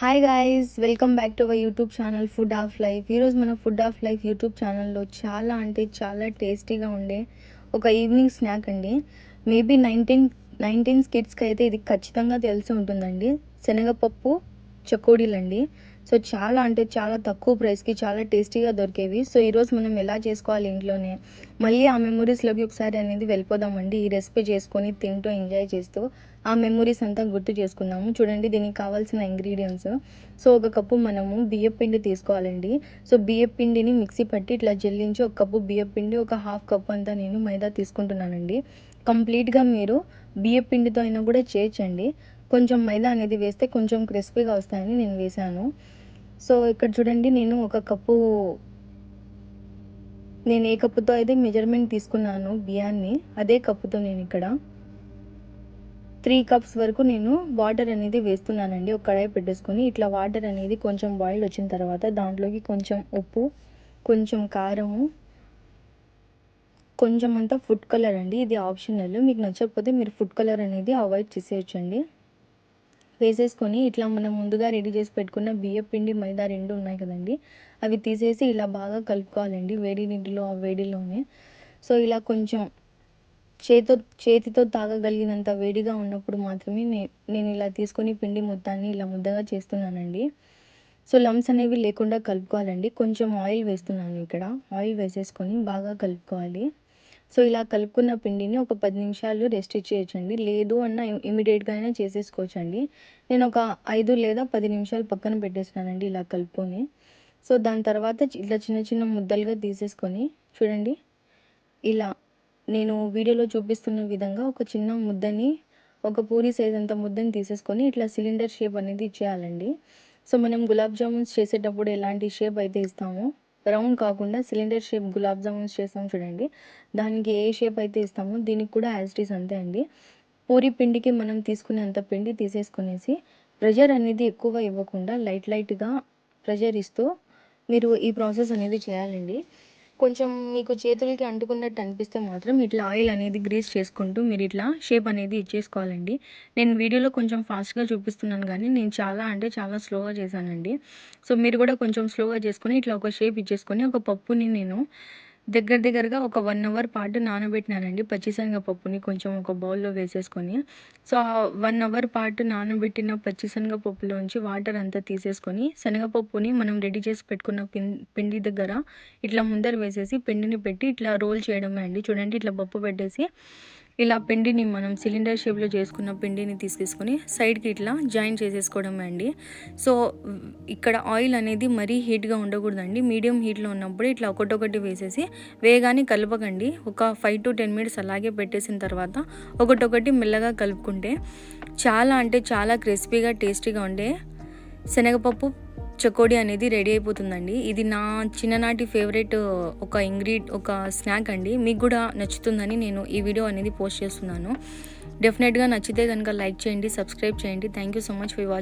Hi guys welcome back to our YouTube channel food of life ఈరోజు మన food of life YouTube ఛానల్లో చాలా అంటే చాలా టేస్టీగా ఉండే ఒక ఈవినింగ్ స్నాక్ అండి. మేబీ నైన్టీన్ నైన్టీన్ కిడ్స్కి అయితే ఇది ఖచ్చితంగా తెలిసి ఉంటుందండి. శనగపప్పు చకోడీలు అండి సో చాలా అంటే చాలా తక్కువ ప్రైస్కి చాలా టేస్టీగా దొరికేవి. సో ఈరోజు మనం ఎలా చేసుకోవాలి ఇంట్లోనే? మళ్ళీ ఆ మెమొరీస్లోకి ఒకసారి అనేది వెళ్ళిపోదామండి. ఈ రెసిపీ చేసుకొని తింటూ ఎంజాయ్ చేస్తూ ఆ మెమొరీస్ అంతా గుర్తు చేసుకుందాము. చూడండి దీనికి కావాల్సిన ఇంగ్రీడియంట్స్ సో ఒక కప్పు మనము బియ్యం పిండి తీసుకోవాలండి. సో బియ్యం పిండిని మిక్సీ పట్టి ఇట్లా జల్లించి ఒక కప్పు బియ్యం పిండి ఒక హాఫ్ కప్ అంతా నేను మైదా తీసుకుంటున్నానండి. కంప్లీట్గా మీరు బియ్యం పిండితో అయినా కూడా చేయొచ్చండి. కొంచెం మైదా అనేది వేస్తే కొంచెం క్రిస్పీగా వస్తాయని నేను వేశాను. సో ఇక్కడ చూడండి నేను ఒక కప్పు నేను ఏ కప్పుతో అయితే మెజర్మెంట్ తీసుకున్నాను బియ్యాన్ని అదే కప్పుతో నేను ఇక్కడ త్రీ కప్స్ వరకు నేను వాటర్ అనేది వేస్తున్నానండి. ఒక కడాయి పెట్టేసుకొని ఇట్లా వాటర్ అనేది కొంచెం బాయిల్ వచ్చిన తర్వాత దాంట్లోకి కొంచెం ఉప్పు కొంచెం కారము కొంచెం అంతా ఫుడ్ కలర్ అండి. ఇది ఆప్షనల్ మీకు నచ్చకపోతే మీరు ఫుడ్ కలర్ అనేది అవాయిడ్ చేసేయచ్చండి. వేసేసుకొని ఇట్లా మనం ముందుగా రెడీ చేసి పెట్టుకున్న బియ్యం పిండి మైదా రెండు ఉన్నాయి కదండి. అవి తీసేసి ఇలా బాగా కలుపుకోవాలండి వేడి నీటిలో ఆ వేడిలోనే. సో ఇలా కొంచెం చేతితో చేతితో తాగగలిగినంత వేడిగా ఉన్నప్పుడు మాత్రమే నేను ఇలా తీసుకొని పిండి మొత్తాన్ని ఇలా ముద్దగా చేస్తున్నానండి. సో లమ్స్ అనేవి లేకుండా కలుపుకోవాలండి. కొంచెం ఆయిల్ వేస్తున్నాను ఇక్కడ. ఆయిల్ వేసేసుకొని బాగా కలుపుకోవాలి. సో ఇలా కలుపుకున్న పిండిని ఒక పది నిమిషాలు రెస్ట్ ఇచ్చేయచ్చండి. లేదు అన్న ఇమీడియట్గా అయినా చేసేసుకోవచ్చండి. నేను ఒక ఐదు లేదా పది నిమిషాలు పక్కన పెట్టేసినానండి ఇలా కలుపుకొని. సో దాని తర్వాత ఇట్లా చిన్న చిన్న ముద్దలుగా తీసేసుకొని చూడండి. ఇలా నేను వీడియోలో చూపిస్తున్న విధంగా ఒక చిన్న ముద్దని ఒక పూరి సైజ్ అంత ముద్దని తీసేసుకొని ఇట్లా సిలిండర్ షేప్ అనేది ఇచ్చేయాలండి. సో మనం గులాబ్ జామున్స్ చేసేటప్పుడు ఎలాంటి షేప్ అయితే ఇస్తామో రౌండ్ కాకుండా సిలిండర్ షేప్ గులాబ్ జామున్స్ చేస్తాం చూడండి. దానికి ఏ షేప్ అయితే ఇస్తామో దీనికి కూడా యాజ్ ఇట్ ఈస్ అంతే అండి. పూరి పిండికి మనం తీసుకునేంత పిండి తీసేసుకునేసి ప్రెషర్ అనేది ఎక్కువ ఇవ్వకుండా లైట్ లైట్గా ప్రెషర్ ఇస్తూ మీరు ఈ ప్రాసెస్ అనేది చేయాలండి. కొంచెం మీకు చేతులకి అంటుకున్నట్టు అనిపిస్తే మాత్రం ఇట్లా ఆయిల్ అనేది గ్రీస్ చేసుకుంటూ మీరు ఇట్లా షేప్ అనేది ఇచ్చేసుకోవాలండి. నేను వీడియోలో కొంచెం ఫాస్ట్గా చూపిస్తున్నాను కానీ నేను చాలా అంటే చాలా స్లోగా చేశానండి. సో మీరు కూడా కొంచెం స్లోగా చేసుకొని ఇట్లా ఒక షేప్ ఇచ్చేసుకొని ఒక పప్పుని నేను దగ్గర దగ్గరగా ఒక వన్ అవర్ పాటు నానబెట్టినానండి పచ్చిశనగపప్పుని కొంచెం ఒక బౌల్లో వేసేసుకొని. సో ఆ వన్ అవర్ పాటు నానబెట్టిన పచ్చిశనగపప్పులోంచి వాటర్ అంతా తీసేసుకొని శనగపప్పుని మనం రెడీ చేసి పెట్టుకున్న పిండి దగ్గర ఇట్లా ముందర వేసేసి పిండిని పెట్టి ఇట్లా రోల్ చేయడమే అండి. చూడండి ఇట్లా పప్పు పెట్టేసి ఇలా పిండిని మనం సిలిండర్ షేప్లో చేసుకున్న పిండిని తీసుకొని సైడ్కి ఇట్లా జాయిన్ చేసేసుకోవడమే అండి. సో ఇక్కడ ఆయిల్ అనేది మరీ హీట్గా ఉండకూడదండి. మీడియం హీట్లో ఉన్నప్పుడు ఇట్లా ఒకటొకటి వేసేసి వేగాన్ని కలపకండి. ఒక ఫైవ్ టు టెన్ మినిట్స్ అలాగే పెట్టేసిన తర్వాత ఒకటొకటి మెల్లగా కలుపుకుంటే చాలా అంటే చాలా క్రిస్పీగా టేస్టీగా ఉండే శనగపప్పు చకోడి అనేది రెడీ అయిపోతుందండి. ఇది నా చిన్ననాటి ఫేవరెట్ ఒక ఇంగ్రీడ్ ఒక స్నాక్ అండి. మీకు కూడా నచ్చుతుందని నేను ఈ వీడియో అనేది పోస్ట్ చేస్తున్నాను. డెఫినెట్గా నచ్చితే కనుక లైక్ చేయండి సబ్స్క్రైబ్ చేయండి. Thank you so much for watching